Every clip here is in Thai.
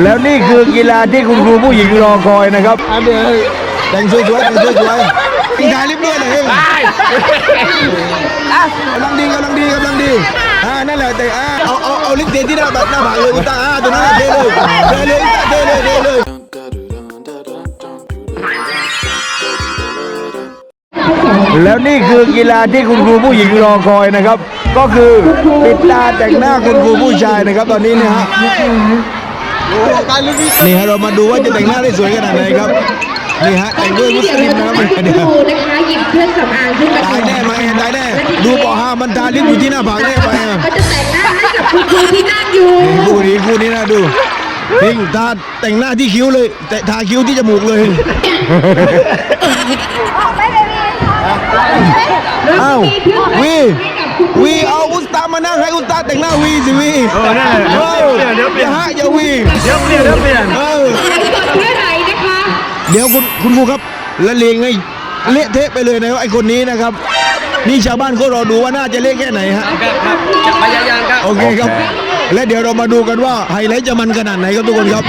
แล้วนี่คือกีฬาที่คุณครูผู้หญิงรอคอยนะครับอันเดียวแต่งสวยๆแต่งสวยๆกินทายรีบเรื่อยเลยกำลังดีกำลังดีกำลังดีอ่านั่นแหละแต่อ่าเอาเอาเอาลิปเตที่หน้าแบบหน้าผากเลยอุตตาอ่าตัวนั้นเทเลยเทเลยเทเลยเทเลยแล้วนี่คือกีฬาที่คุณครูผู้หญิงรอคอยนะครับ ก็คือปิดตาแต่งหน้าคุณครูผู้ชายนะครับตอนนี้เนี่ยฮะ นี่ฮะเรามาดูว่าจะแต่งหน้าได้สวยขนาดไหนครับนี่ฮะแต่งด้วยมุสลิมนะครับเดี๋เดี๋ยยววเราจะให้ครูนะคะหยิบเครื่องสำอางขึ้นมาตายแน่ไหมตายแน่ดูปอห้ามันทาลิปอยู่ที่หน้าผากแน่ไปอะก็จะแต่งหน้าให้กับคุณครูที่นั่งอยู่คู่นี้คู่นี้นะดูพิงทาแต่งหน้าที่คิ้วเลย แต่ทาคิ้วที่จมูกเลยอ้าววี วีเอาอุสตามานั่งให้อุสตาแต่งหน้าวีสิวีเออนั่นแหละเออเดี๋ยวเปลี่ยนอย่าฮะอย่าวีเดี๋ยวเปลี่ยนเดี๋ยวเปลี่ยนเออแค่ไหนนะคะ เดี๋ยวคุณคุณครูครับละเลงให้เละเทะไปเลยนะไอ้คนนี้นะครับ นี่ชาวบ้านเขารอดูว่าน่าจะเละแค่ไหนฮะครับจะพยายามครับ โอเคครับ และเดี๋ยวเรามาดูกันว่าไฮไลท์จะมันขนาดไหนครับทุกคนครับ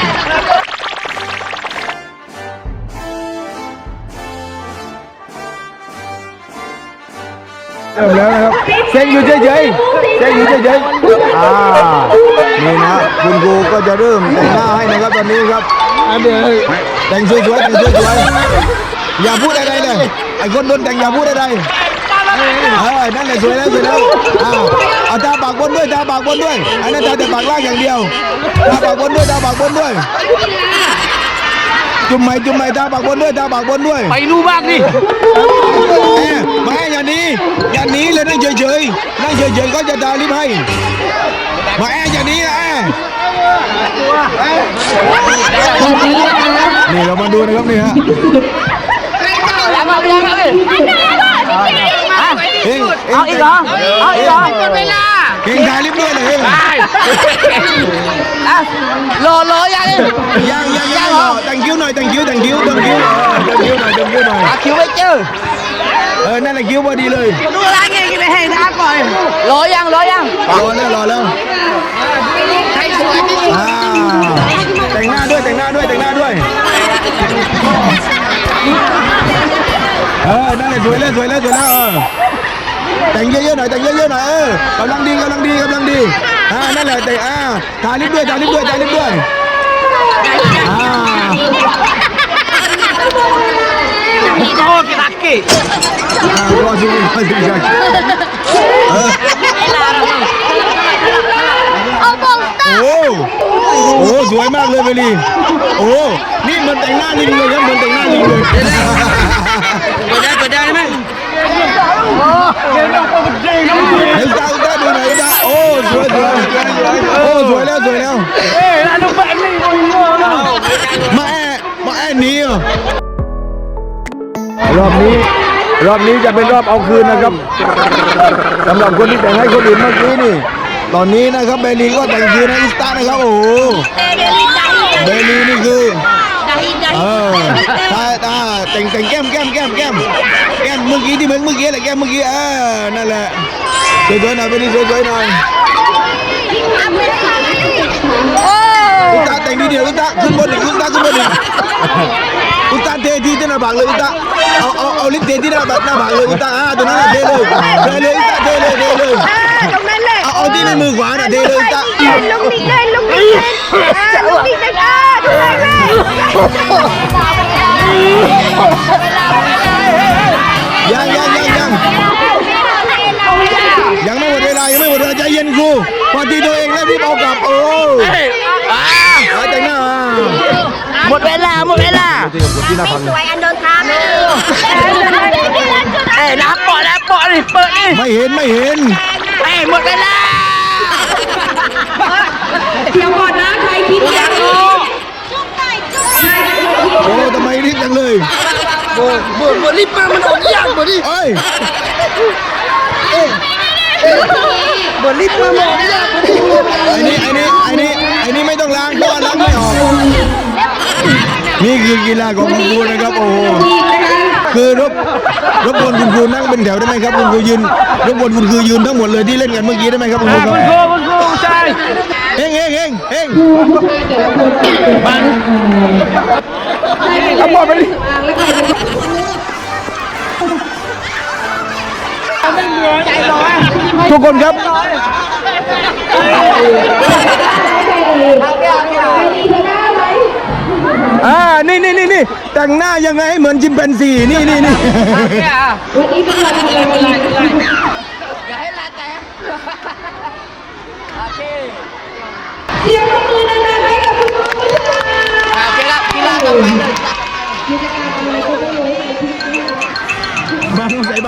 เริ่มแล้วนะครับเซ็งอยู่เฉยๆเซ็งอยู่เฉยๆอ่านี่นะคุณครูก็จะเริ่มแต่งหน้าให้นะครับตอนนี้ครับอันเดียวแต่งสวยๆแต่งสวยๆอย่าพูดอะไรเลยไอ้คนโดนแต่งอย่าพูดอะไรเออนั่นแหละสวยแล้วสวยแล้วอ้าวเอาตาปากบนด้วยตาปากบนด้วยอันนั้นตาแต่ปากล่างอย่างเดียวตาปากบนด้วยตาปากบนด้วย จุ่มไหมจุ่มไหมตาปากบนด้วยตาปากบนด้วยไปดูบ้างดิแม่แม่อย่าหนีอย่าหนีเลยนั่งเฉยๆนั่งเฉยๆก็จะดาลิฟให้แม่อย่าหนีนะแม่ตอนนี้นะคะนี่เรามาดูนะครับนี่ฮะเฮงเอาอีกเหรอเอาอีกเหรอ เฮงถ่ายลิฟต์ด้วยเลยเฮงอะรอรอยังดิยังยังยังรอแต่งคิ้วหน่อยแต่งคิ้วแต่งคิ้วแต่งคิ้วแต่งคิ้วหน่อยแต่งคิ้วหน่อยหาคิวไม่เจอเออนั่นแหละคิ้วพอดีเลยดูร้านเงี้ยกินไปให้น้าก่อนรอยังรอยังรอแล้วรอแล้วอ่าแต่งหน้าด้วยแต่งหน้าด้วยแต่งหน้าด้วยเออนั่นแหละสวยแล้วสวยแล้วสวยแล้วเออแต่ งเยอะๆหน่อยแต่งเยอะๆหน่อยเออกำลังดีกำลังดีกำลังดีอ่านั่นแหละแต่งอ่าทาลิปด้วยทาลิปด้วยทาลิปด้วยอ่าโอ้กินักกี้อ่ารอสิรอสิรอสิเออโอ้โอ้สวยมากเลยเบลีโอ้นี่เหมันแต่งหน้าลิงเลยครับเหมันแต่งหน้าลิงเลย เปิดได้เปิดได้ไหม เห็นตาอุตาดูหน่อยอุตาโอ้สวยสวยโอ้สวยแล้วสวยแล้วมาแอมาแอหนีเหรอรอบนี้ รอบนี้จะเป็นรอบเอาคืนนะครับสำหรับคนที่แต่งให้คนอื่นเมื่อกี้นี่ ตอนนี้นะครับเบลีก็แต่งคืนให้อิสตานะครับโอ้โหเบลีนี่คือเออตาตาแต่งแต่งแก้มแก้มแก้มแก้มแก้มเมื่อกี้ที่เมื่อเมื่อกี้แหละแก้มเมื่อกี้เออนั่นแหละสวยๆหน่อยเบลีสวยๆหน่อย อุตาแต่งดีเดียวอุตาขึ้นบนอีกอุตาขึ้นบนอีกอุตาเทที่ที่หน้าผากเลยอุตาเอาเอาเอาลิปเทที่หน้าผากหน้าผากเลยอุตาอ่าตัวนั้นน่ะเทเลยเทเลยอุตาเทเลยเทเลยตรงนั้นแหละเอาเอาที่ในมือขวาน่ะเทเลยอุตาลุกนี่เลยลุกนี่เลยอ่าลุกนี่เลยอ่าถูกเลยยังยังยังยังยังไม่หมดเวลายังไม่หมดเวลาใจเย็นครูพอทีตัวเองแล้วรีบเอากลับโอ้เอาแต่งหน้า ห มดเวลาหมดเวลาสวยอันโดนทำเอ้ยน้ำปอดแล้วปอดดิเปิดดิไม่เห็นไม่เห็นเอ้ยหมดเวลาเดี๋ยวก่อนนะใครคิดยังโอ้ทำไมรีบจังเลยเบิร์เบิร์เบิร์รีบมามันออกยากเบิร์ดิเอ้ยเบิร์รีบมามันออกยากเบิร์ดิไอ้นี่ไอ้นี่ไอ้นี่ไอ้นี่ไม่ต้องล้างเพราะว่าล้างไม่ออก นี่คือกีฬาของคุณครูนะครับ โอ้โหคือรบรบกวนคุณครูนั่งเป็นแถวได้ไหมครับคุณครูยืนรบกวนคุณครูยืนทั้งหมดเลยที่เล่นกันเมื่อกี้ได้ไหมครับคุณครูคุณครูคุณครูใช่เฮ้งเฮ้งเฮ้งเฮ้งมันเอาหมไปดิทุกคนครับ แต่งหน้ายังไงเหมือนจิมเปนซีนี่นี่นี่เนี่ยอ้เอะไรเอะไรเอะไรอย่าให้ลาแต่โอเคเดี๋ยวเรามือกันนะให้กับคุณผู้ชมโอเคครับกีฬาต่อไปกิจมอะไก็ไบ้บางใส่บ